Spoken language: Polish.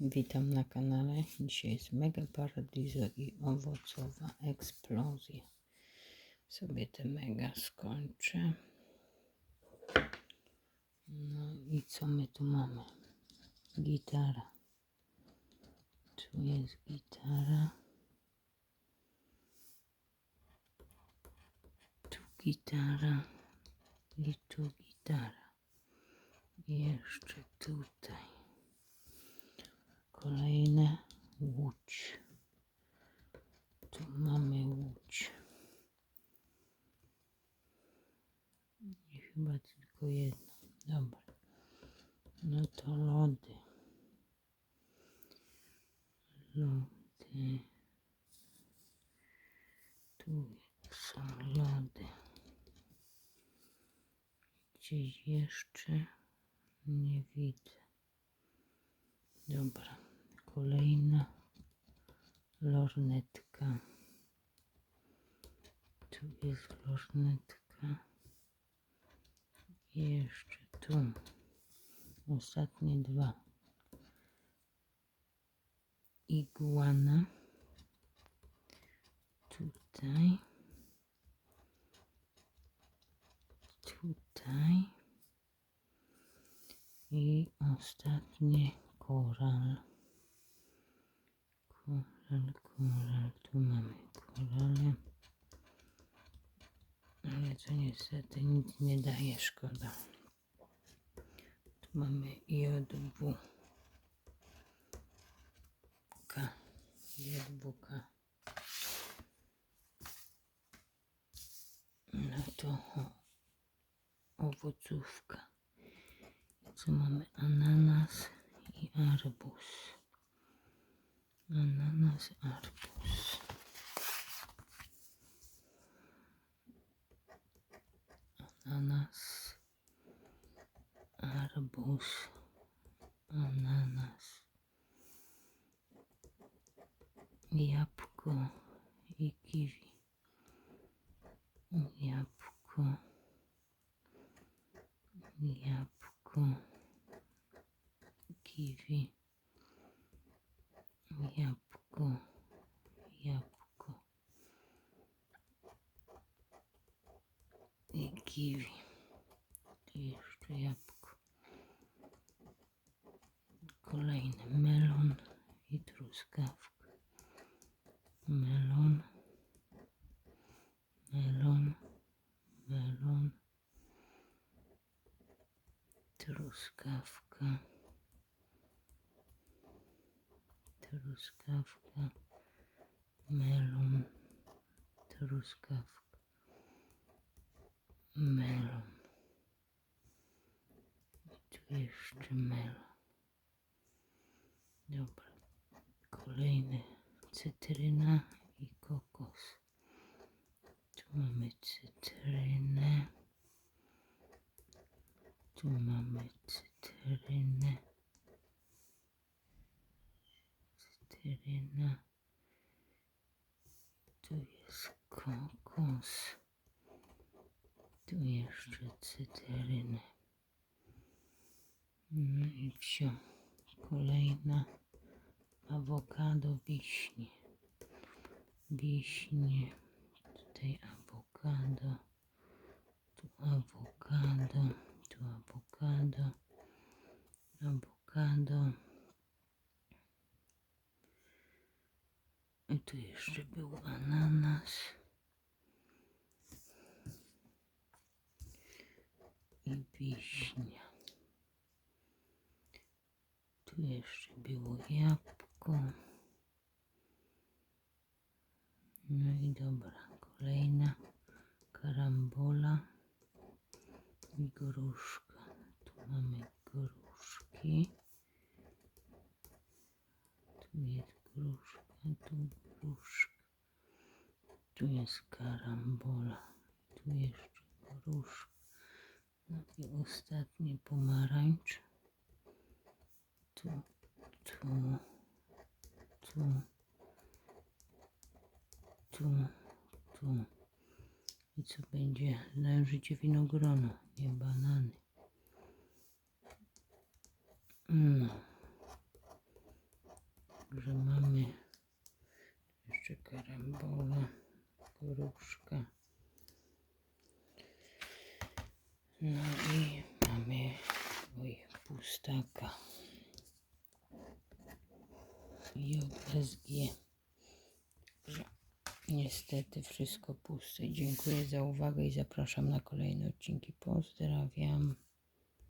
Witam na kanale. Dzisiaj jest Mega Paradiso i owocowa eksplozja. Sobie te mega skończę. No i co my tu mamy? Gitara. Tu jest gitara. Tu gitara. I tu gitara. I jeszcze tutaj. Kolejne łódź. Tu mamy łódź. I chyba tylko jedno. Dobra. No to lody. Lody. Tu są lody. Gdzieś jeszcze nie widzę. Dobra. Kolejna lornetka. Tu jest lornetka. I jeszcze tu. Ostatnie dwa. Iguana. Tutaj. Tutaj. I ostatnie koral. Koral, koral. Tu mamy korale. Ale to niestety nic nie daje, szkoda. Tu mamy JW. K. JWK. No to owocówka. Co mamy? Ananas i arbuz. Ananas, arbuz. Ananas, arbuz, ananas. Jabłko i kiwi. Jabłko, jabłko, kiwi. Jabłko, jabłko i kiwi. I jeszcze jabłko. Kolejny melon i truskawka. Melon, melon, melon, truskawka. truskawka, melon, truskawka, melon. I tu jeszcze melon. Dobra. Kolejny cytryna i kokos. Tu mamy cytrynę. Tu mamy cytrynę. cytryna. Tu jest kokos. Tu jeszcze cytryny. No i wsio. Kolejna awokado wiśnie. Wiśnie. Tutaj awokado. Tu awokado. Tu awokado. Awokado. I tu jeszcze był ananas. I wiśnia. Tu jeszcze było jabłko. No i dobra, kolejna karambola i gruszka. Tu mamy gruszki. Tu jest gruszka, tu gruszka. Tu jest karambola. Tu jeszcze gruszka. No i ostatni pomarańcz. Tu, tu, tu, tu, tu. I co będzie? Należycie winogrono, nie banany. No. Także mamy jeszcze karambola, gruszka. No i mamy oj, pustaka. JSG. Niestety wszystko puste. Dziękuję za uwagę i zapraszam na kolejne odcinki. Pozdrawiam.